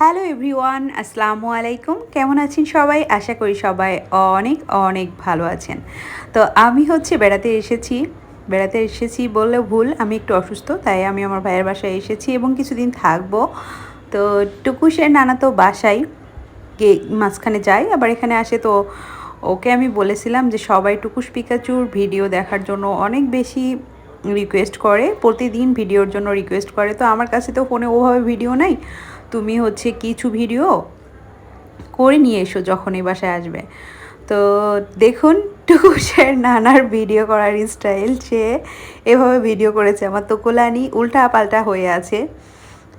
Hello everyone, আসসালামু আলাইকুম। কেমন আছেন সবাই? আশা করি সবাই অনেক অনেক ভালো আছেন। তো আমি হচ্ছে বেড়াতে এসেছি। বেড়াতে এসেছি বললেও ভুল, আমি একটু অসুস্থ, তাই আমি আমার ভাইয়ের বাসায় এসেছি এবং কিছুদিন থাকব। তো টুকুসের নানা তো বাসায়, গে মাঝখানে যায়, আবার এখানে আসে তো ওকে আমি বলেছিলাম যে সবাই টুকুস পিকাচুর ভিডিও দেখার জন্য অনেক বেশি রিকোয়েস্ট করে, প্রতিদিন ভিডিওর জন্য রিকোয়েস্ট করে। তো আমার কাছে তো ফোনে ওভাবে ভিডিও নাই। তুমি হচ্ছে কিছু ভিডিও করে নিয়ে এসো যখন এই বাসায় আসবে। তো দেখুন টুকুসের নানার ভিডিও করার স্টাইল সে এভাবে ভিডিও করেছে। আমার তো কোলানি উল্টা পাল্টা হয়ে আছে।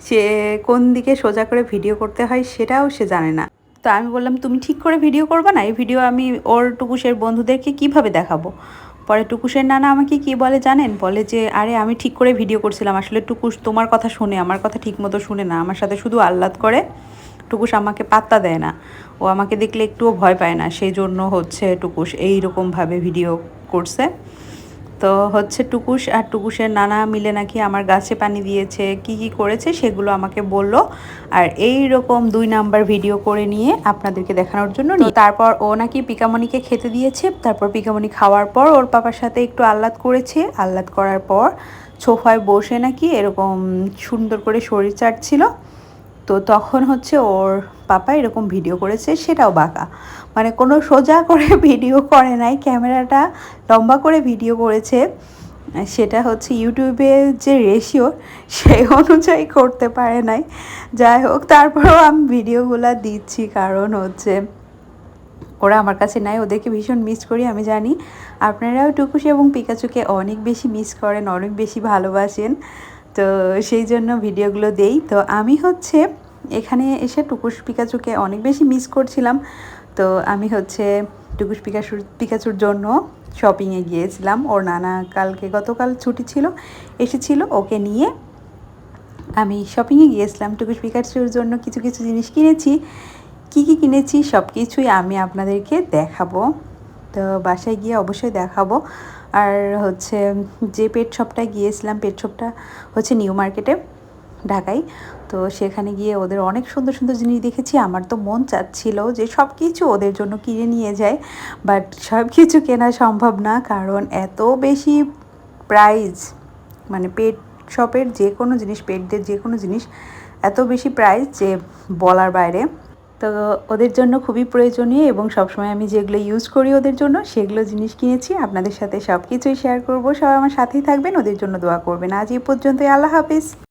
সে কোন দিকে সোজা করে ভিডিও করতে হয় সেটাও সে জানে না। তো আমি বললাম, তুমি ঠিক করে ভিডিও করবে না? এই ভিডিও আমি ওর টুকুসের বন্ধুদেরকে কীভাবে দেখাবো? পরে টুকুসের নানা আমাকে কি বলে জানেন? বলে যে, আরে, আমি ঠিক করে ভিডিও করছিলাম। আসলে টুকুস তোমার কথা শুনে, আমার কথা ঠিক মতো শুনে না। আমার সাথে শুধু আহ্লাদ করে। টুকুস আমাকে পাত্তা দেয় না। ও আমাকে দেখলে একটুও ভয় পায় না। সেই জন্য হচ্ছে টুকুস এইরকমভাবে ভিডিও করছে। তো হচ্ছে টুকুস আর টুকুসের নানা মিলে নাকি আমার গাছে পানি দিয়েছে কি কি করেছে সেগুলো আমাকে বলল। আর এই রকম দুই নাম্বার ভিডিও করে নিয়ে আপনাদেরকে দেখানোর জন্য তারপর ও নাকি পিকামণিকে খেতে দিয়েছে তারপর পিকামণি খাওয়ার পর ওর পাপার সাথে একটু আহ্লাদ করেছে। আহ্লাদ করার পর সোফায় বসে নাকি এরকম সুন্দর করে শরীর চাটছিল। তো তখন হচ্ছে ওর পাপা এরকম ভিডিও করেছে, সেটাও বাঁকা। মানে কোনো সোজা করে ভিডিও করে নাই, ক্যামেরাটা লম্বা করে ভিডিও করেছে। সেটা হচ্ছে ইউটিউবে যে রেশিও সেই অনুযায়ী করতে পারে নাই। যাই হোক, তারপরেও আমি ভিডিওগুলো দিচ্ছি, কারণ হচ্ছে ওরা আমার কাছে নাই, ওদেরকে ভীষণ মিস করি, আমি জানি। আপনারাও টুকুস এবং পিকাচুকে অনেক বেশি মিস করেন, অনেক বেশি ভালোবাসেন। তো সেই জন্য ভিডিওগুলো দেই। তো আমি হচ্ছে এখানে এসে টুকুস পিকাচুকে অনেক বেশি মিস করছিলাম। তো আমি হচ্ছে টুকুস পিকাচুর পিকাচুর জন্য শপিংয়ে গিয়েছিলাম। ওর নানা কালকে গতকাল ছুটি ছিল, এসেছিল ওকে নিয়ে। আমি শপিংয়ে গিয়েছিলাম। টুকুস পিকাচুর জন্য কিছু কিছু জিনিস কিনেছি। কি কি কিনেছি? সব কিছুই আমি আপনাদেরকে দেখাবো। তো বাসায় গিয়ে অবশ্যই দেখাবো। আর হচ্ছে যে পেট শপটায় গিয়েছিলাম পেট শপটা হচ্ছে নিউ মার্কেটে ঢাকায়। তো সেখানে গিয়ে ওদের অনেক সুন্দর সুন্দর জিনিস দেখেছি। আমার তো মন চাচ্ছিল যে সব কিছু ওদের জন্য কিনে নিয়ে যায় বাট সব কিছু কেনা সম্ভব না, কারণ এত বেশি প্রাইস মানে পেট শপের যে কোনো জিনিস পেটদের যে কোনো জিনিস, এত বেশি প্রাইস যে বলার বাইরে। তো ওদের জন্য খুবই প্রয়োজনীয় এবং সবসময় আমি যেগুলো ইউজ করি ওদের জন্য, সেগুলো জিনিস কিনেছি। আপনাদের সাথে সব কিছুই শেয়ার করব। সবাই আমার সাথেই থাকবেন। ওদের জন্য দোয়া করবেন। আজ এই পর্যন্তই। আল্লাহ হাফিজ।